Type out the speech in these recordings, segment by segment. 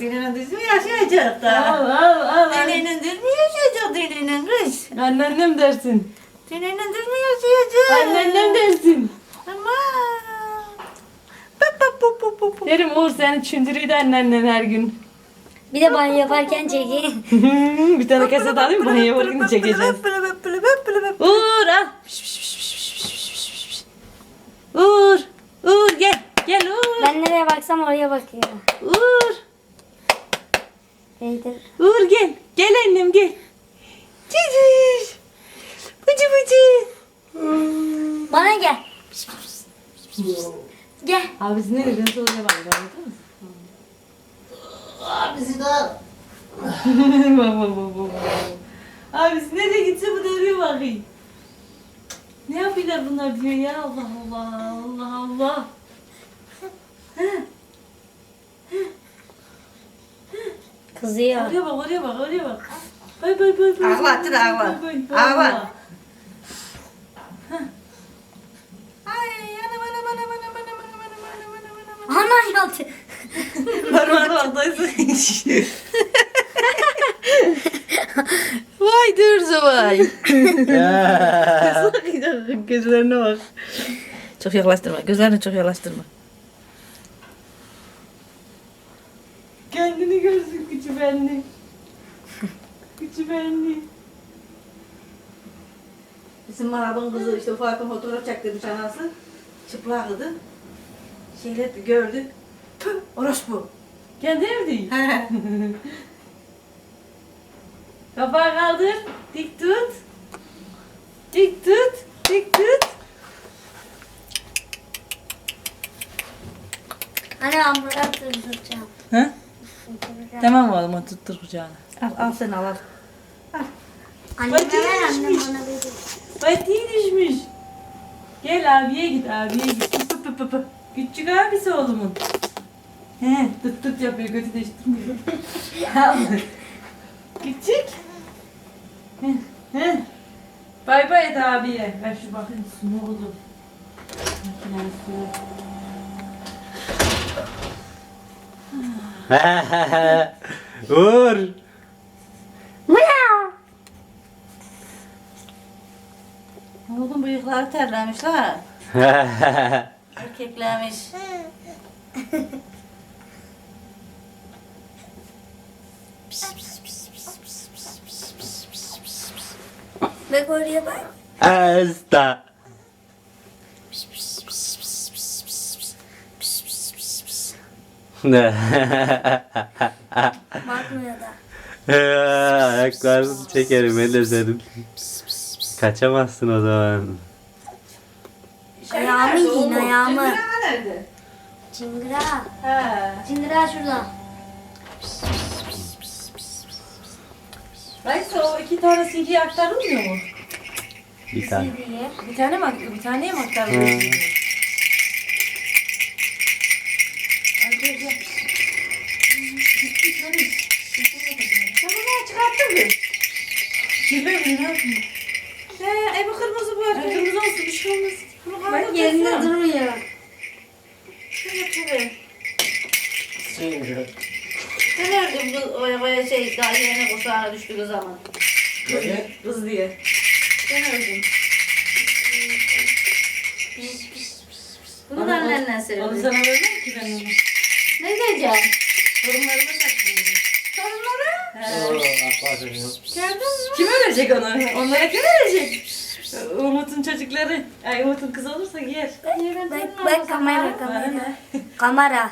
Denenin düz mü yaşayacak da? Al al al. al. Denenin düz mü yaşayacak denenin kız? Anneannem dersin. Denenin düz mü yaşayacak? Anneannem dersin. Aman. Derim Uğur seni çündürüydü anneannen her gün. Bir de banyo yaparken çekeyim. bir tane kaset alayım banyo yaparken çekeceğiz. Uğur al. Uğur. Uğur gel. Gel Uğur. Ben nereye baksam oraya bakıyor. Uğur. Beydir. Uğur gel. Gel annem gel. Cicik. Bıcı bıcı. Bana gel. Gel. Abisi ne dedi? Nasıl bak. Abisi de Baba baba baba. Abisi nereye gitse bu oraya bakayım. Ne yapıyorlar bunlar diyor ya Allah Allah Allah Allah. kızıyor. Oraya bak, oraya bak, oraya bak. Bay bay bay bay. Ağlattın ağla. Ağla. Ana yaptı. Parmağını aldaysın. Vay dürze vay. Gözlerine bak. Çok yaklaştırma. Gözlerini çok yaklaştırma. Kendini görsün küçük benli. Küçük benli. Bizim Marab'ın kızı işte ufaktan fotoğraf çektirmiş anası. Çıplaktı. Şeyle gördü. Püh, orospu. Kendi ev değil. Kapağı kaldır. Dik tut. Dik tut. Dik tut. Anne ben burada tutacağım. Ha? O tuttur kucağına. al, al sen al al. Anne Bak, ver annem değişmiş. bana verir. Batiği düşmüş. Gel abiye git abiye git. Pı pı pı pı pı. Küçük abisi oğlumun. He tut tut yapıyor götü değiştirmiyor. Al. Küçük. He, he. Bay bay et abiye. Ver şu bakayım su ne oldu. Makinenin suyu. Uğur. Oğlum bıyıkları terlemiş la. Erkeklemiş. Bak oraya bak. Asta. Bakmıyor da. Ayaklarını çekerim de senin. Kaçamazsın o zaman. Ayağımı yiyin, ayağımı. Cemile nerede? Çıngıra. He. Çıngıra şurada. Neyse o iki tane silgiyi aktarılmıyor mu? Bir tane. Bir tane mi, bir taneye mi aktarılıyor? hangi? Kirli mi ne yapayım? He, e bu kırmızı bu örtü. E, kırmızı olsun bir şey olmaz. Bunu Bak yerinde durmuyor. Şöyle tabii. Suyun gibi. Ne verdim kız oya oya şey daha yerine kursağına düştü kız ama. Böyle? Kız diye. Ben öldüm. Pis pis pis pis. Bunu da annenden Onu seviyorum. sana vermem ki ben onu. Ne diyeceğim? Torunlarıma kim verecek onu? Onlara kim verecek? Umut'un çocukları. Ay Umut'un kızı olursa yer. Bak, bak kamera kamera. kamera.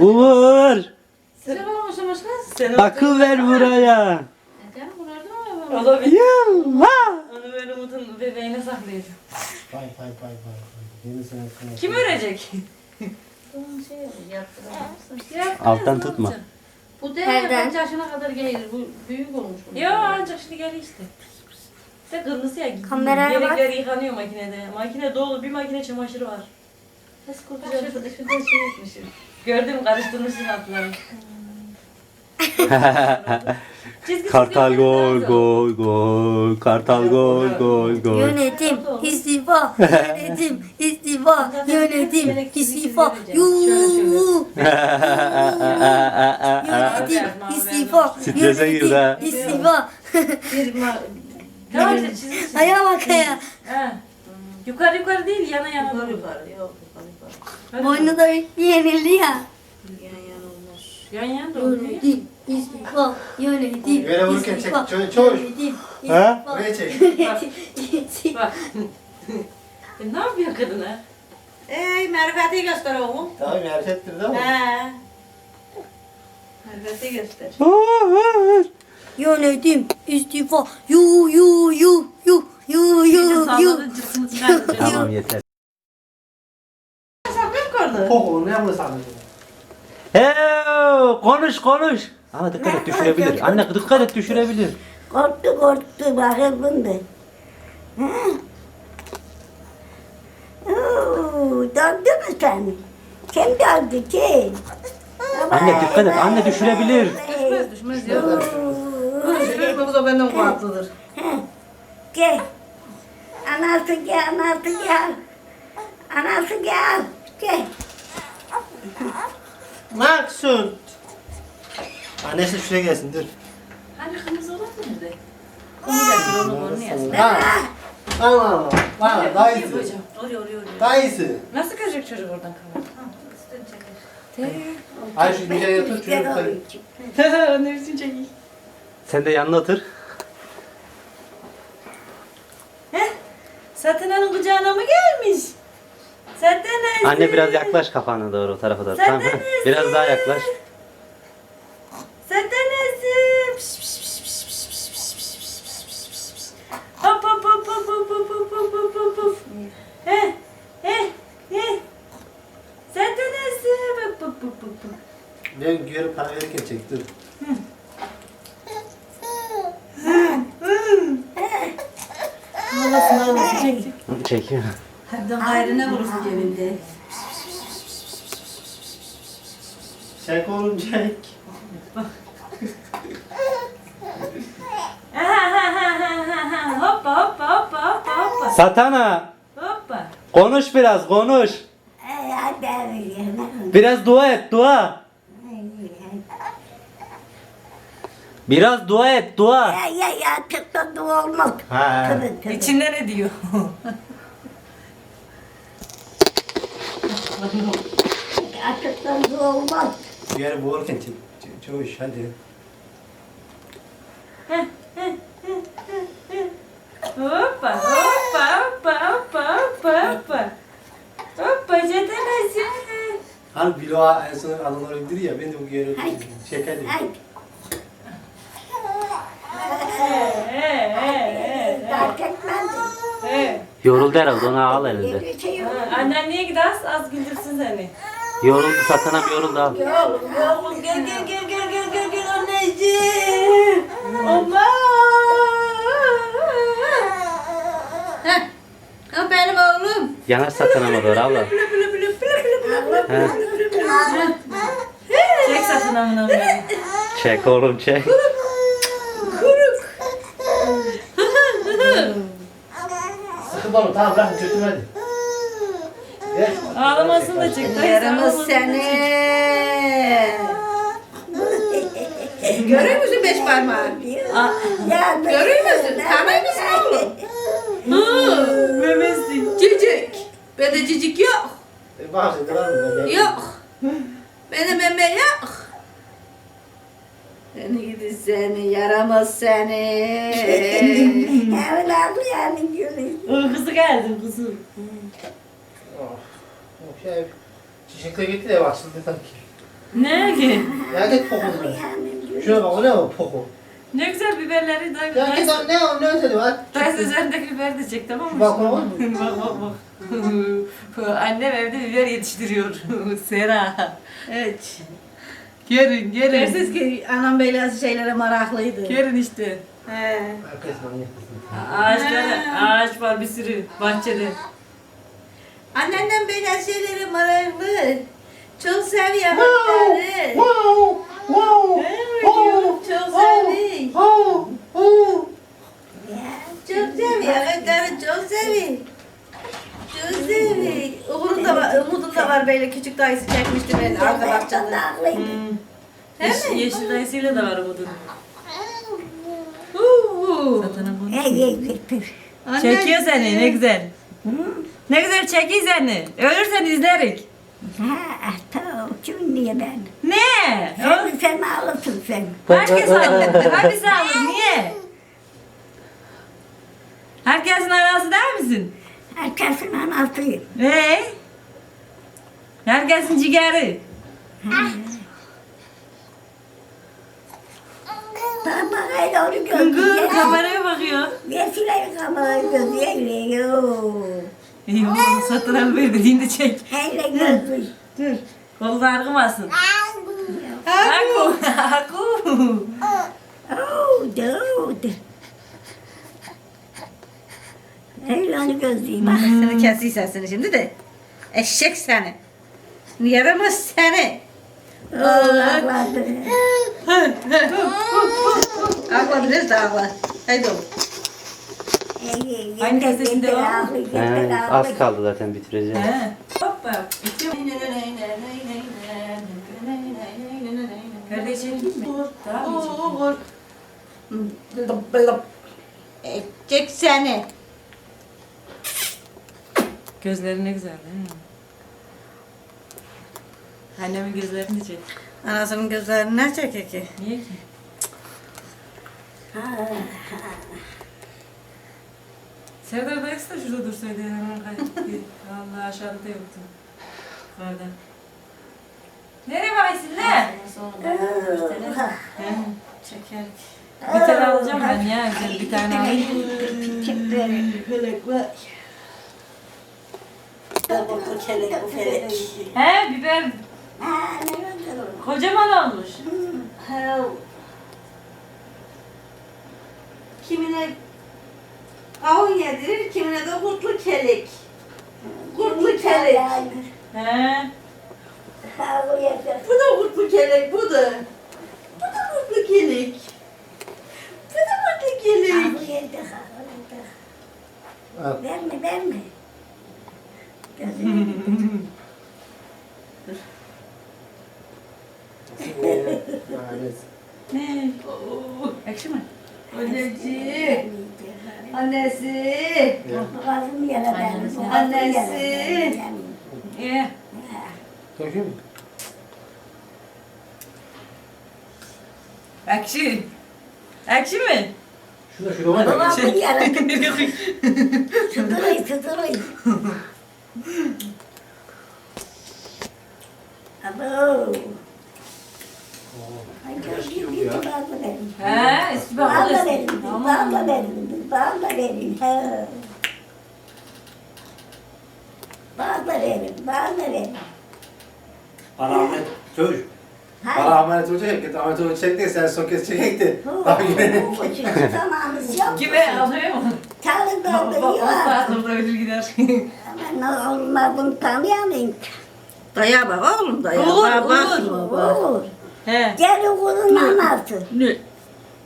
Umur. Sen olmuşsun başka. Sen Akıl ver buraya. E Neden? Bunlarda mı? Olabilir. Yallah. Onu ben Umut'un bebeğine saklayacağım. Pay pay pay pay. Kim örecek? Alttan tutma. Bu değil Nereden? kaç yaşına kadar gelir. Bu büyük olmuş. bunun. Ya ancak şimdi gel işte. İşte kırmızı ya. Kameraya bak. Yelekler yıkanıyor makinede. Makine dolu bir makine çamaşırı var. Nasıl Bak kurtulacağım? şurada, şurada şey etmişim. Gördüm karıştırmışsın altları. Çizgi Kartal çizgi gol gol gol. Kartal gol gol gol. Yönetim istifa. Yönetim istifa. Yönetim istifa. Yuu. Yönetim istifa. Strese girdi ha. Yönetim istifa. Bir ma- Tamam işte çizgi çizgi. Ayağa bak ayağa. Ha. Yukarı yukarı değil yana yana. yukarı doğru. yukarı. Yok yukarı yukarı. Boynu da yenildi ya. Yan yan olmaz. Yan yana doğru. Yönetim istifa. Yönetim Böyle vururken çek, çöş. Yönetim istifa. Buraya çek. Bak. E, ne yapıyor kadına? Ey marifeti göster oğlum. Tamam harekettir değil mi? He. Marifeti göster. Yönetim istifa. Yu yu yu yu yu yu yu. Tamam yeter. Sakın yukarıda. Poku ne yapıyorsun? Hey, konuş konuş. Ama dikkat et düşürebilir. Anne dikkat et düşürebilir. Korktu korktu bakın bunda. Döndü mü sen? Kim döndü kim? Anne dikkat et. Anne düşürebilir. Düşmez düşmez ya. Düşürme bu da benden kuvvetlidir. Gel. Anası gel, anası gel. Anası gel. Gel. Maksut. Annesi şuraya gelsin dur. Hani kırmızı olan nerede? Onu getir onu onu yaz. Ha. Ama ama. Valla daha iyisi. Oraya oraya oraya. Daha iyisi. Nasıl kaçacak çocuk oradan kalır? Ay şu güzel yatır çocuk. Ne biçim çekil. Sen de yanına otur. Satın Hanım kucağına mı gelmiş? Satın Anne biraz yaklaş kafana doğru o tarafa doğru. Satın tamam. Biraz daha yaklaş. unuttum. Ben geri para verirken çektim. Hı. Ağlasın ağlasın çek. Çekiyor. Hadi hayrına vurursun cebinde. Çek hoppa hoppa hoppa hoppa hoppa. Satana. Hoppa. Konuş biraz konuş. Hadi Biraz dua et dua. Biraz dua et dua. Ya ya ya tıkla dua olmaz. Ha. Tabii tabii. İçinde ne diyor? Tıkla dua olmaz. Bir yere boğurken çek. Ç- Çavuş hadi. Hoppa Hani bloğa en son adamlar öldürür ya, ben de bugün öyle öldürdüm. Şeker gibi. Yoruldu herhalde ona ağla herhalde. Annen niye gidersin? Az güldürsün seni. Yoruldu satana bir yoruldu al. Oğlum, oğlum gel gel gel gel gel gel gel anneciğim. Ama. Heh. O benim oğlum. Yanar satana mı doğru abla? He. Çek satın amına beni. Çek oğlum çek. Sıkı balon tamam bırak götür hadi. Ağlamasını da çek. dayı, Yaramaz ağlamasını da seni. Görüyor musun beş parmağı? Aa, Ya Görüyor musun? Tanıyor musun oğlum? Hı. Memesi. Cicik. Bende cicik yok. E, Bak şimdi var mı? Yok. Bende meme yok. Seni gidi seni, yaramaz seni. Evladım yani gülüyor. O kızı geldi kızı. Oh. Oh, Şey, çiçekle gitti de açıldı sanki. Ne ki? Ya git poku. Şuna bak o ne o poku. Ne güzel biberleri da. Ya git o ne o ne ötedi var. Dayısı üzerindeki biberi de çek tamam mı? Bak, bak, bak bak bak. Annem evde biber yetiştiriyor. Sera. Evet. Gelin gelin. Dersiz ki anam böyle şeylere meraklıydı. Gelin işte. He. Herkes manyak. Ağaçlar, ağaç var bir sürü bahçede. Annenden böyle şeylere meraklı. Çok seviyor. Küçük dayısı çekmişti beni arka bahçede. Yeşil, yeşil dayısıyla da var bu durum. Huu. Bunu. Getir. Anne- Çekiyor seni ne güzel. Ne güzel çekiyor seni. Ölürsen izlerik. Ha, tamam. Kim niye ben? Ne? Sen, sen alırsın sen. Herkes alır. Herkes alır. Niye? Herkesin arası der misin? Herkesin anasıyım. Ee? Herkesin ciğeri. Bana bakayım onu gözüye. kameraya bakıyor. Yeşile kamerayı gözüye yiyor. İyi oğlum satıran bir dediğinde çek. Hele gözü. Dur. Kolunu argımasın. Haku. Haku. Oh, dur. Hele onu gözüye bak. Seni kesiysen seni şimdi de. Eşek seni. Yaramaz seni. Ağladı. Ağla biraz da ağla. Haydi oğlum. Aynı gazetesinde var mı? He, az kaldı zaten bitireceğim. He. Hoppa. Bitiyor. Perdeyi çekeyim mi? Olur. Edecek seni. Gözleri ne güzel değil mi? Annemin gözlerini çek. Anasının gözlerini ne çekiyor ki? Niye ki? Serdar dayısı da şurada dursaydı hemen kayıttı. Vallahi aşağıda da yoktu. Yukarıda. Nereye bakıyorsun lan? He. Çeker. Bir tane alacağım ben ya. Güzel bir tane alayım. Felek var. Bakın kelek bu felek. He biber kocaman olmuş. Hell. Kimine kavun yedirir, kimine de kurtlu kelek. Kurtlu kelek. He. Bu da kurtlu kelek, bu da. Bu da kurtlu kelek. Bu da kurtlu kelek. Al. Verme verme. Gözüne Lanet. Ne? Oo. Ekşi mi? Anneci, annesi. Boğazım yere benim. Annesi. İyi. Dökeyim mi? Ekşi. Ekşi mi? Şurada şurada var. Sıdırayım sıdırayım. Abo. Gözüm gitti bağla verin. He, eski bak Bağla orası. verin. Tamam. Bağla verin. Bağla verin. He. Bağla verin. Bağla verin. Bana Ahmet çocuk. Bana Hayır. Ahmet çocuk git Ahmet çocuk çekti sen son kez çekekti. Daha yine. Bu çünkü zamanımız yok. Kime alıyor mu? Bak doldu 10 yok. saat orada ölür gider. Ama olmaz bunu tanıyamayın. Daya bak oğlum daya. Olur, bak, bak, olur. bak. Olur. He. Gel oğlun anası. Ne?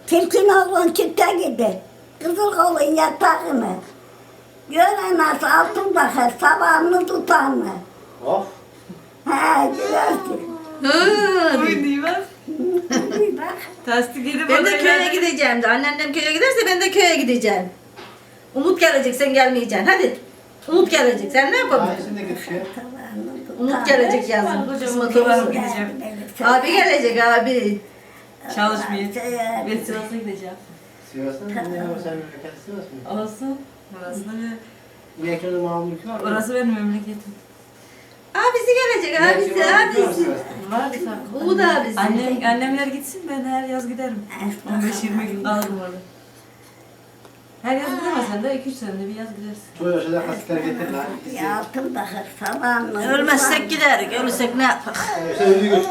Tilkin oğlun çifte gider. Kızıl oğlun yatağını. Gör anası altın bakar, sabahını tutar mı? Of. Ha, görürsün. Hı. Bugün değil mi? Bak. Tasdik edip Ben de köye gideceğim de. Anneannem köye giderse ben de köye gideceğim. Umut gelecek sen gelmeyeceksin. Hadi. Umut gelecek. Sen ne yapabilirsin? Sabahını tutar. Umut gelecek yazın. Kısmet olsun. gideceğim. Abi gelecek abi. Çalışmıyor. Şey, Ben Sivas'a gideceğim. Sivas'ın ne ama sen memleket Sivas mı? Olsun. Orası da bir... Malı mülkü var mı? Orası benim memleketim. Abisi gelecek abisi mı abisi. Sivas'ta? Var bir. Umut abisi. Annem, annemler gitsin ben her yaz giderim. 15-20 gün kalırım orada. Her yaz gidemezsen de 2-3 senede bir yaz gidersin. Çoğu yaşada kasıklar getir lan. Ya altın bakar, sabahını Ölmezsek giderik. Ölürsek ne yaparız? Ölü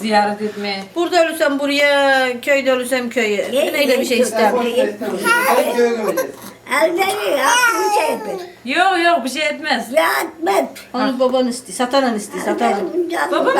Ziyaret etmeye. Burada ölürsem buraya, köyde ölürsem köye. Yine öyle bir şey istemem. Hep köye gömeceğiz. Elleri aklını çekti. Yok yok bir şey etmez. Ya etmez. Onu baban istiyor, satanan istiyor, canım Babam